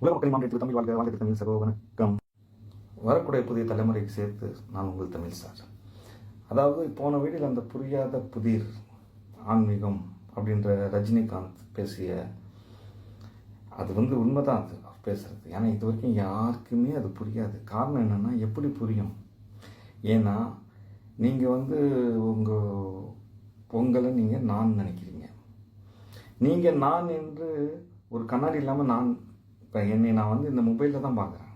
உலக மக்கள் மாநிலத்தில் தமிழ் வாழ்க வாழ்க்கை தமிழ் சகோ வணக்கம். வரக்கூடிய புதிய தலைமுறைக்கு சேர்த்து நான் உங்கள் தமிழ் சார் அதாவது போன வீடில் அந்த புரியாத புதிர் ஆன்மீகம் அப்படின்ற ரஜினிகாந்த் பேசிய அது வந்து உண்மைதான் அது பேசுகிறது பேசுறது. ஏன்னா இது வரைக்கும் யாருக்குமே அது புரியாது. காரணம் என்னன்னா எப்படி புரியும்? ஏன்னா நீங்கள் வந்து உங்கள் பொங்கலை நீங்கள் நான் நினைக்கிறீங்க. நீங்கள் நான் என்று ஒரு கண்ணாடி இல்லாமல் நான் இப்போ என்னை நான் வந்து இந்த மொபைலில் தான் பார்க்குறேன்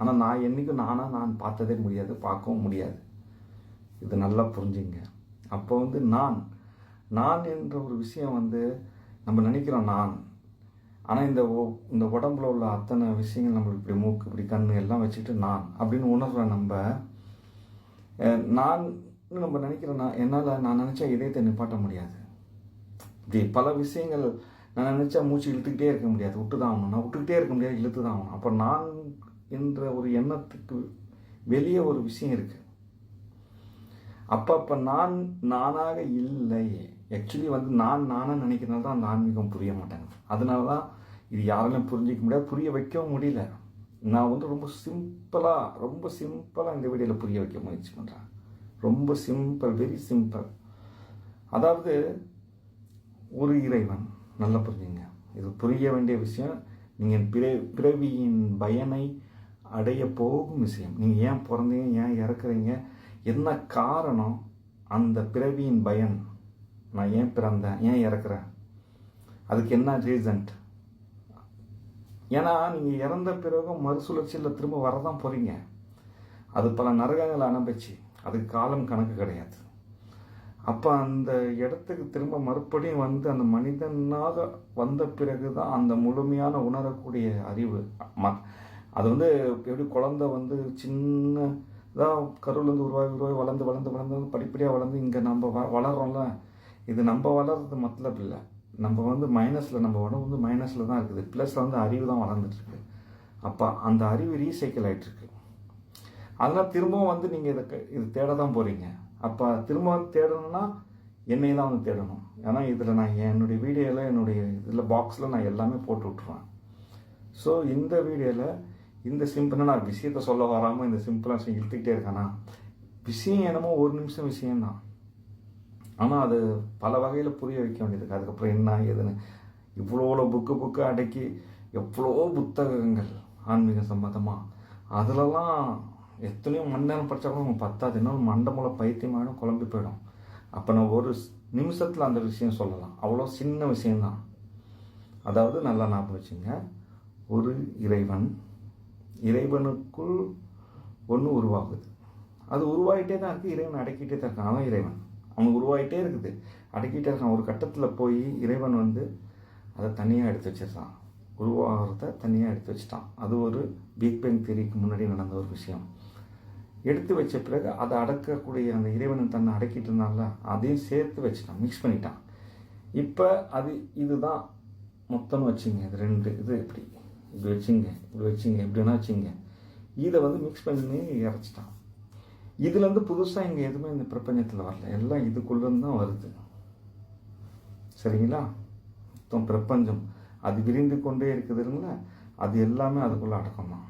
ஆனால் நான் என்றைக்கும் நானாக நான் பார்த்ததே முடியாது பார்க்கவும் முடியாது. இது நல்லா புரிஞ்சுங்க. அப்போ வந்து நான் நான் என்ற ஒரு விஷயம் வந்து நம்ம நினைக்கிறோம் நான். ஆனால் இந்த இந்த உடம்புல உள்ள அத்தனை விஷயங்கள் நம்மளுக்கு இப்படி மூக்கு இப்படி கண்ணு எல்லாம் வச்சுட்டு நான் அப்படின்னு உணர்ற நம்ம நான் நம்ம நினைக்கிறோம் நான் என்னால் நான் நினச்சா இதயத்தை நிப்பாட்ட முடியாது. இப்படி பல விஷயங்கள் நான் நினச்சா மூச்சு இழுத்துக்கிட்டே இருக்க முடியாது. விட்டு தான் ஆகணும். நான் விட்டுக்கிட்டே இருக்க முடியாது இழுத்து தான் ஆகணும். அப்போ நான் என்ற ஒரு எண்ணத்துக்கு வெளியே ஒரு விஷயம் இருக்குது அப்போ அப்போ நான் நானாக இல்லை. ஆக்சுவலி வந்து நான் நானாக நினைக்கிறனால தான் அந்த ஆன்மீகம் புரிய மாட்டேங்குது. அதனால தான் இது யாராலையும் புரிஞ்சிக்க முடியாது புரிய வைக்கவும் முடியல. நான் வந்து ரொம்ப சிம்பிளாக ரொம்ப சிம்பிளாக இந்த வீடியோவில் புரிய வைக்க முயற்சி பண்ணுறேன் ரொம்ப சிம்பிள் வெரி சிம்பிள் அதாவது ஒரு இறைவன் நல்லா புரிஞ்சுங்க. இது புரிய வேண்டிய விஷயம். நீங்கள் பிற பிறவியின் பயனை அடைய போகும் விஷயம். நீங்கள் ஏன் பிறந்தீங்க ஏன் இறக்குறீங்க என்ன காரணம் அந்த பிறவியின் பயன்? நான் ஏன் பிறந்தேன் ஏன் இறக்குறேன்? அதுக்கு என்ன ரீசன்ட் ஏன்னா நீங்கள் இறந்த பிறகும் மறுசுழற்சியில் திரும்ப வரதான் போகிறீங்க அது பல நரகங்களை அனுப்பிச்சு அதுக்கு காலம் கணக்கு கிடையாது. அப்போ அந்த இடத்துக்கு திரும்ப மறுபடியும் வந்து அந்த மனிதனாக வந்த பிறகு தான் அந்த முழுமையான உணரக்கூடிய அறிவு. ம அது வந்து எப்படி குழந்தை வந்து சின்னதாக கருவிலேருந்து உருவாகி உருவாகி வளர்ந்து வளர்ந்து வளர்ந்து படிப்படியாக வளர்ந்து இங்கே நம்ம வ வளர்கிறோம்ல இது நம்ம வளர்றது மத்தலப் இல்லை. நம்ம வந்து மைனஸில் நம்ம உடம்பு வந்து மைனஸில் தான் இருக்குது. ப்ளஸில் வந்து அறிவு தான் வளர்ந்துட்டுருக்கு. அப்போ அந்த அறிவு ரீசைக்கிள் ஆகிட்டுருக்கு அதனால் திரும்பவும் வந்து நீங்கள் இதை இது தேட தான் போகிறீங்க அப்போ திரும்ப தேடணும்னா என்னை தான் வந்து தேடணும். ஏன்னா இதில் நான் என்னுடைய வீடியோவில் என்னுடைய இதில் பாக்ஸில் நான் எல்லாமே போட்டு விட்ருவேன் ஸோ இந்த வீடியோவில் இந்த சிம்பிளாக நான் விஷயத்த சொல்ல வராமல் இந்த சிம்பிளாக இழுத்துக்கிட்டே இருக்கானா விஷயம் என்னமோ ஒரு நிமிஷம் விஷயம்தான் ஆனால் அது பல வகையில் புரிய வைக்க வேண்டியது அதுக்கப்புறம் என்ன ஏதுன்னு இவ்வளோ புக்கு புக்கு அடக்கி எவ்வளோ புத்தகங்கள் ஆன்மீக சம்மந்தமாக அதிலலாம் எத்தனையோ மணி நேரம் படித்தா கூட அவங்க பத்தாது. இன்னொரு மண்டை பைத்தியமாயிடும் குழம்பி போயிடும். அப்போ நான் ஒரு நிமிஷத்தில் அந்த விஷயம் சொல்லலாம். அவ்வளோ சின்ன விஷயம்தான். அதாவது நல்லா ஞாபகம் வச்சுங்க. ஒரு இறைவன் இறைவனுக்குள் ஒன்று உருவாகுது. அது உருவாகிட்டே தான் இருக்குது இறைவன் அடக்கிட்டே தான் இருக்கான். அவன் இறைவன். அவன் உருவாகிட்டே இருக்குது. அடக்கிட்டே இருக்கான். ஒரு கட்டத்தில் போய் இறைவன் வந்து அதை தனியாக எடுத்து வச்சிருக்கான். உருவாகிறத தனியாக எடுத்து வச்சிட்டான். அது ஒரு பிக் பேங் தியரிக்கு முன்னாடி நடந்த ஒரு விஷயம். எடுத்து வச்ச பிறகு அதை அடக்கக்கூடிய அந்த இறைவன் தன்னை அடக்கிட்டு இருந்தால அதையும் சேர்த்து வச்சுட்டான் மிக்ஸ் பண்ணிட்டான். இப்போ அது இதுதான் மொத்தம்னு வச்சுங்க இது ரெண்டு இது இப்படி இப்படி வச்சுங்க இப்படி வச்சுங்க இப்படின்னா வச்சுங்க. இதை வந்து மிக்ஸ் பண்ணி இறச்சிட்டான். இதுலேருந்து புதுசாக இங்கே எதுவுமே இந்த பிரபஞ்சத்தில் வரல. எல்லாம் இதுக்குள்ளேருந்து தான் வருது. சரிங்களா? மொத்தம் பிரபஞ்சம். அது விரிந்து கொண்டே இருக்குதுங்களா அது எல்லாமே அதுக்குள்ளே அடக்கம் தான்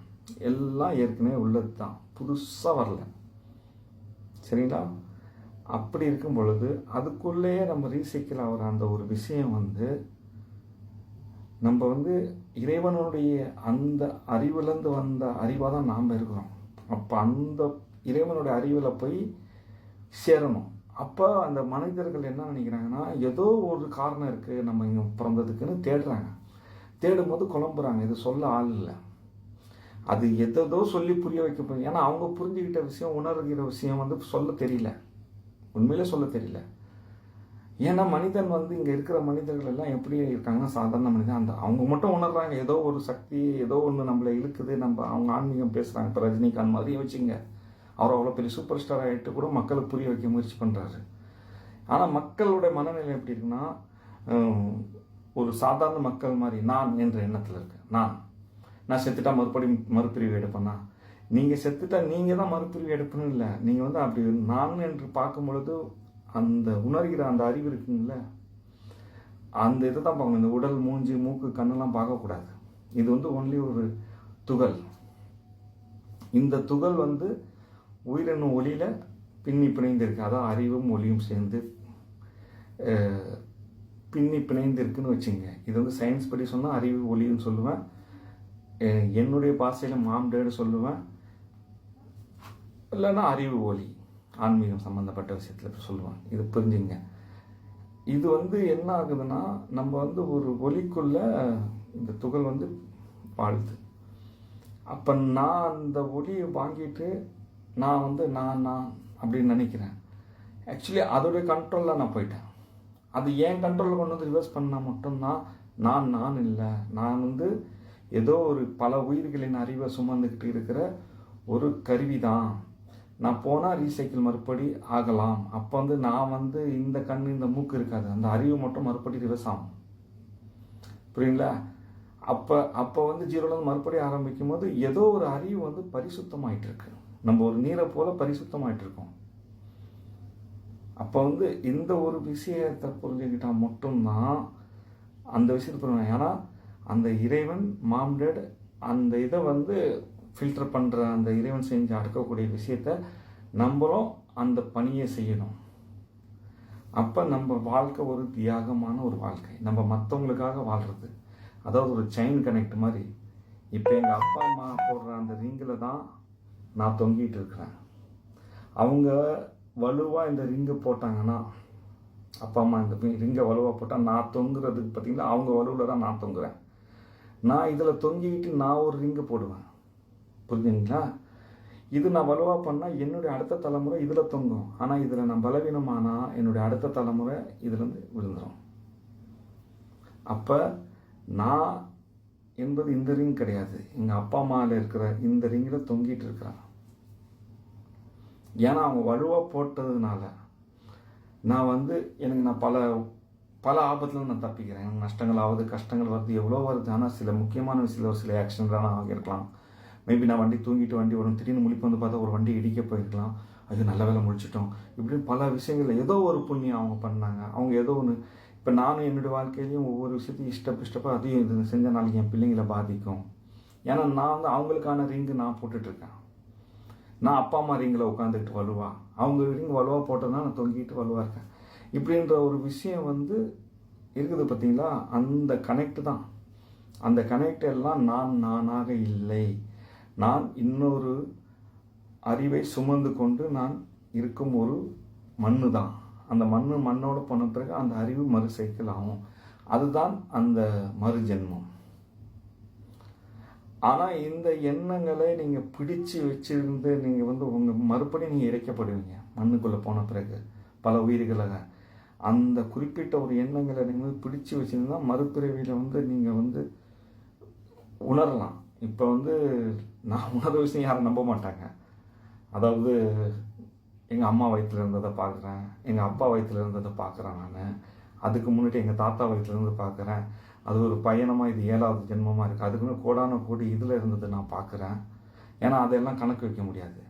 எல்லாம் ஏற்கனவே உள்ளது தான் புதுசாக வரல. சரிங்களா? அப்படி இருக்கும் பொழுது அதுக்குள்ளேயே நம்ம ரீசைக்கிள் ஆகிற அந்த ஒரு விஷயம் வந்து நம்ம வந்து இறைவனுடைய அந்த அறிவுலேருந்து வந்த அறிவாக தான் நாம் இருக்கிறோம். அப்போ அந்த இறைவனுடைய அறிவில் போய் சேரணும். அப்போ அந்த மனிதர்கள் என்ன நினைக்கிறாங்கன்னா ஏதோ ஒரு காரணம் இருக்குது நம்ம இங்கே பிறந்ததுக்குன்னு தேடுறாங்க. தேடும்போது குழம்புறாங்க. இது சொல்ல ஆள் இல்லை. அது எதோ சொல்லி புரிய வைக்க போய் ஏன்னா அவங்க புரிஞ்சுக்கிட்ட விஷயம் உணர்கிற விஷயம் வந்து சொல்ல தெரியல. உண்மையிலே சொல்ல தெரியல. ஏன்னா மனிதன் வந்து இங்கே இருக்கிற மனிதர்கள் எல்லாம் எப்படி இருக்காங்கன்னா சாதாரண மனிதன் அந்த அவங்க மட்டும் உணர்றாங்க. ஏதோ ஒரு சக்தி ஏதோ ஒன்று நம்மளை இழுக்குது நம்ம அவங்க ஆன்மீகம் பேசுகிறாங்க இப்போ ரஜினிகாந்த் மாதிரி வச்சுங்க அவர் அவ்வளோ பெரிய சூப்பர் ஸ்டார் ஆகிட்டு கூட மக்களுக்கு புரிய வைக்க முயற்சி பண்ணுறாரு ஆனால் மக்களுடைய மனநிலை எப்படி இருக்குன்னா ஒரு சாதாரண மக்கள் மாதிரி நான் என்ற எண்ணத்தில் இருக்கேன். நான். நான் செத்துட்டா மறுபடியும் மறுபிரிவு எடுப்பேனா? நீங்கள் செத்துட்டா நீங்கள் தான் மறுபிரிவு எடுப்பணும் இல்லை. நீங்கள் வந்து அப்படி நான் என்று பார்க்கும் பொழுது அந்த உணர்கிற அந்த அறிவு இருக்குங்கள அந்த இதை தான் பார்க்கணும். இந்த உடல் மூஞ்சி மூக்கு கண்ணெல்லாம் பார்க்கக்கூடாது. இது வந்து ஒன்லி ஒரு துகள். இந்த துகள் வந்து உயிரினும் ஒளியில் பின்னி பிணைந்திருக்கு. அதான் அறிவும் ஒளியும் சேர்ந்து பின்னி பிணைந்திருக்குன்னு வச்சுங்க இது வந்து சயின்ஸ் படி சொன்னால் அறிவு ஒளின்னு சொல்லுவேன். என்னுடைய பாஷையில் மாம்டேடு சொல்லுவேன். இல்லைன்னா அறிவு ஒலி ஆன்மீகம் சம்மந்தப்பட்ட விஷயத்தில் சொல்லுவேன் இது புரிஞ்சுங்க. இது வந்து என்ன ஆகுதுன்னா நம்ம வந்து ஒரு ஒலிக்குள்ள இந்த துகள் வந்து வாழுது அப்போ நான் அந்த ஒலியை வாங்கிட்டு நான் வந்து நான் நான் அப்படின்னு நினைக்கிறேன். ஆக்சுவலி அதோடைய கண்ட்ரோலில் நான் போயிட்டேன். அது ஏன் கண்ட்ரோலில் கொண்டு வந்து ரிவர்ஸ் பண்ணால் மட்டும்தான் நான் நான் இல்லை. நான் வந்து ஏதோ ஒரு பல உயிர்களின் அறிவை சுமந்துக்கிட்டு இருக்கிற ஒரு கருவி தான் நான் போனால் ரீசைக்கிள் மறுபடி ஆகலாம். அப்போ வந்து நான் வந்து இந்த கண் இந்த மூக்கு இருக்காது. அந்த அறிவு மட்டும் மறுபடி ரிவர்ஸ் ஆகும். புரியுங்களா அப்போ அப்போ வந்து ஜீரோலேருந்து மறுபடி ஆரம்பிக்கும் போது ஏதோ ஒரு அறிவு வந்து பரிசுத்தமாயிட்டு இருக்கு. நம்ம ஒரு நீரை போல பரிசுத்தமாயிட்டு இருக்கோம். அப்போ வந்து இந்த ஒரு விஷயத்தை புரிஞ்சுக்கிட்டால் மட்டும்தான் அந்த விஷயத்தை புரியும் ஏன்னா அந்த இறைவன் மாம்டட் அந்த இதை வந்து ஃபில்டர் பண்ணுற அந்த இறைவன் செஞ்சு அடக்கக்கூடிய விஷயத்த நம்மளும் அந்த பணியை செய்யணும். அப்போ நம்ம வாழ்க்கை ஒரு தியாகமான ஒரு வாழ்க்கை. நம்ம மற்றவங்களுக்காக வாழ்கிறது அதாவது ஒரு செயின் கனெக்ட் மாதிரி. இப்போ எங்கள் அப்பா அம்மா போடுற அந்த ரிங்கில் தான் நான் தொங்கிட்டு இருக்கிறேன். அவங்க வலுவாக இந்த ரிங்கு போட்டாங்கன்னா அப்பா அம்மா இந்த ரிங்கை வலுவாக போட்டால் நான் தொங்குறதுக்கு பார்த்தீங்கன்னா அவங்க வலுவில் தான் நான் தொங்குறேன். நான் இதில் தொங்கிக்கிட்டு நான் ஒரு ரிங்கு போடுவேன். புரிஞ்சுங்களா இது நான் வலுவாக பண்ணால் என்னுடைய அடுத்த தலைமுறை இதில் தொங்கும். ஆனால் இதில் நான் பலவீனமானால் என்னுடைய அடுத்த தலைமுறை இதுலேருந்து விழுந்துடும் அப்போ நான் என்பது இந்த ரிங் கிடையாது. எங்கள் அப்பா அம்மாவில் இருக்கிற இந்த ரிங்கில் தொங்கிட்டு இருக்கிறேன். ஏன்னா அவங்க வலுவாக போட்டதுனால நான் வந்து எனக்கு நான் பல பல ஆபத்துலேருந்து நான் தப்பிக்கிறேன். எனக்கு நஷ்டங்கள் ஆகுது கஷ்டங்கள் வருது எவ்வளோ வருது ஆனால் சில முக்கியமான விஷயத்தில் ஒரு சில ஆக்சிடென்ட் ஆகியிருக்கலாம். மேபி நான் வண்டி தூங்கிட்டு வண்டி வரும் திடீர்னு முழிப்பு வந்து பார்த்தா ஒரு வண்டி இடிக்க போயிருக்கலாம். அது நல்ல வேலை முழிச்சிட்டோம். இப்படின்னு பல விஷயங்களில் ஏதோ ஒரு புண்ணியம் அவங்க பண்ணாங்க. அவங்க ஏதோ ஒன்று இப்போ நானும் என்னுடைய வாழ்க்கையிலையும் ஒவ்வொரு விஷயத்தையும் இஷ்டப் இஷ்டப்பா அதையும் இது செஞ்ச நாளைக்கு என் பிள்ளைங்களை பாதிக்கும். ஏன்னா நான் வந்து அவங்களுக்கான ரிங்கு நான் போட்டுட்ருக்கேன். நான் அப்பா அம்மா ரிங்கில் உட்காந்துக்கிட்டு வலுவா. அவங்க ரிங் வலுவாக போட்டதுனால நான் தொங்கிட்டு வலுவாக இருக்கேன். இப்படின்ற ஒரு விஷயம் வந்து இருக்குது பார்த்தீங்களா? அந்த கனெக்ட் தான். அந்த கனெக்ட் எல்லாம் நான் நானாக இல்லை. நான் இன்னொரு அறிவை சுமந்து கொண்டு நான் இருக்கும் ஒரு மண்ணு தான். அந்த மண்ணு மண்ணோடு போன பிறகு அந்த அறிவு மறு சைக்கிள் ஆகும். அதுதான் அந்த மறு ஜென்மம். ஆனால் இந்த எண்ணங்களை நீங்கள் பிடிச்சு வச்சிருந்து நீங்கள் வந்து உங்கள் மறுபடியும் நீங்கள் இறைக்கப்படுவீங்க. மண்ணுக்குள்ளே போன பிறகு. பல உயிர்களாக. அந்த குறிப்பிட்ட ஒரு எண்ணங்களை நீங்கள் வந்து பிடிச்சு வச்சிருந்தா மறுபிறவியில் வந்து நீங்கள் வந்து உணரலாம். இப்போ வந்து நான் உணர்ற விஷயம் யாரும் நம்ப மாட்டாங்க. அதாவது எங்கள் அம்மா வயிற்றுல இருந்ததை பார்க்குறேன் எங்கள் அப்பா வயிற்றுல இருந்ததை பார்க்குறேன் நான் அதுக்கு முன்னாடி எங்கள் தாத்தா வயிற்றுல இருந்து பார்க்குறேன் அது ஒரு பயணமாக இது ஏழாவது ஜென்மமாக இருக்குது அதுக்குன்னு கோடான கோடி இதில் இருந்ததை நான் பார்க்குறேன் ஏன்னா அதெல்லாம் கணக்கு வைக்க முடியாது.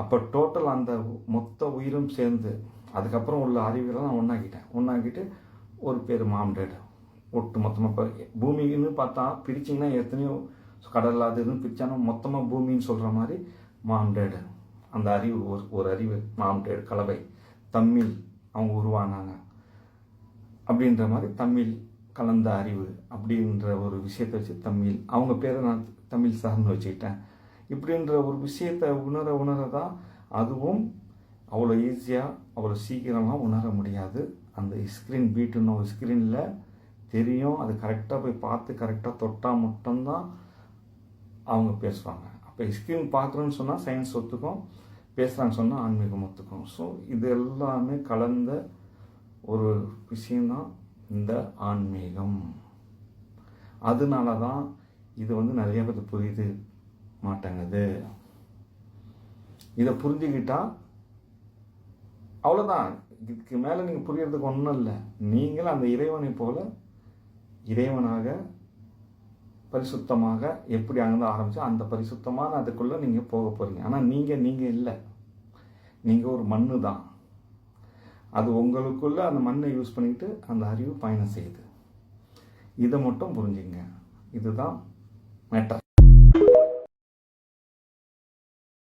அப்போ டோட்டல் அந்த மொத்த உயிரும் சேர்ந்து அதுக்கப்புறம் உள்ள அறிவுகளை நான் ஒன்றாக்கிட்டேன் ஒன்றாக்கிட்டு ஒரு பேர் மாம்டேட் ஒட்டு மொத்தமாக இப்போ பூமின்னு பார்த்தா பிரிச்சிங்கன்னா எத்தனையோ கடல் அது இதுன்னு பிரித்தாலும் மொத்தமாக பூமின்னு சொல்கிற மாதிரி மாம்டேடு அந்த அறிவு ஒரு ஒரு அறிவு மாம்டேடு கலவை தமிழ் அவங்க உருவானாங்க. அப்படின்ற மாதிரி தமிழ் கலந்த அறிவு அப்படின்ற ஒரு விஷயத்தை வச்சு தமிழ் அவங்க பேரை நான் தமிழ் சார்னு வச்சுக்கிட்டேன். இப்படின்ற ஒரு விஷயத்தை உணர உணர தான் அதுவும் அவ்வளோ ஈஸியாக அவ்வளோ சீக்கிரமாக உணர முடியாது. அந்த ஸ்க்ரீன் பீட்டுன்னு ஒரு ஸ்க்ரீனில் தெரியும். அது கரெக்டாக போய் பார்த்து கரெக்டாக தொட்டால் மட்டும்தான் அவங்க பேசுவாங்க. அப்போ ஸ்க்ரீன் பார்க்குறோன்னு சொன்னால் சயின்ஸ் ஒத்துக்கும். பேசுகிறான்னு சொன்னால் ஆன்மீகம் ஒத்துக்கும். ஸோ இது எல்லாமே கலந்த ஒரு விஷயந்தான் இந்த ஆன்மீகம். அதனால தான் இது வந்து நிறைய பேர் புரியுது மாட்டேங்குது. இதை புரிஞ்சுக்கிட்டால் அவ்வளோதான் இதுக்கு மேலே நீங்கள் புரியறதுக்கு ஒன்றும் இல்லை. நீங்கள் அந்த இறைவனை போல இறைவனாக பரிசுத்தமாக எப்படி அங்கே ஆரம்பிச்சோ அந்த பரிசுத்தமான அதுக்குள்ளே நீங்கள் போக போகிறீங்க ஆனால் நீங்கள் நீங்கள் இல்லை. நீங்கள் ஒரு மண்ணு தான். அது உங்களுக்குள்ள அந்த மண்ணை யூஸ் பண்ணிக்கிட்டு அந்த அறிவு பயணம் செய்யுது. இதை மட்டும் புரிஞ்சுங்க. இதுதான் மேட்டர்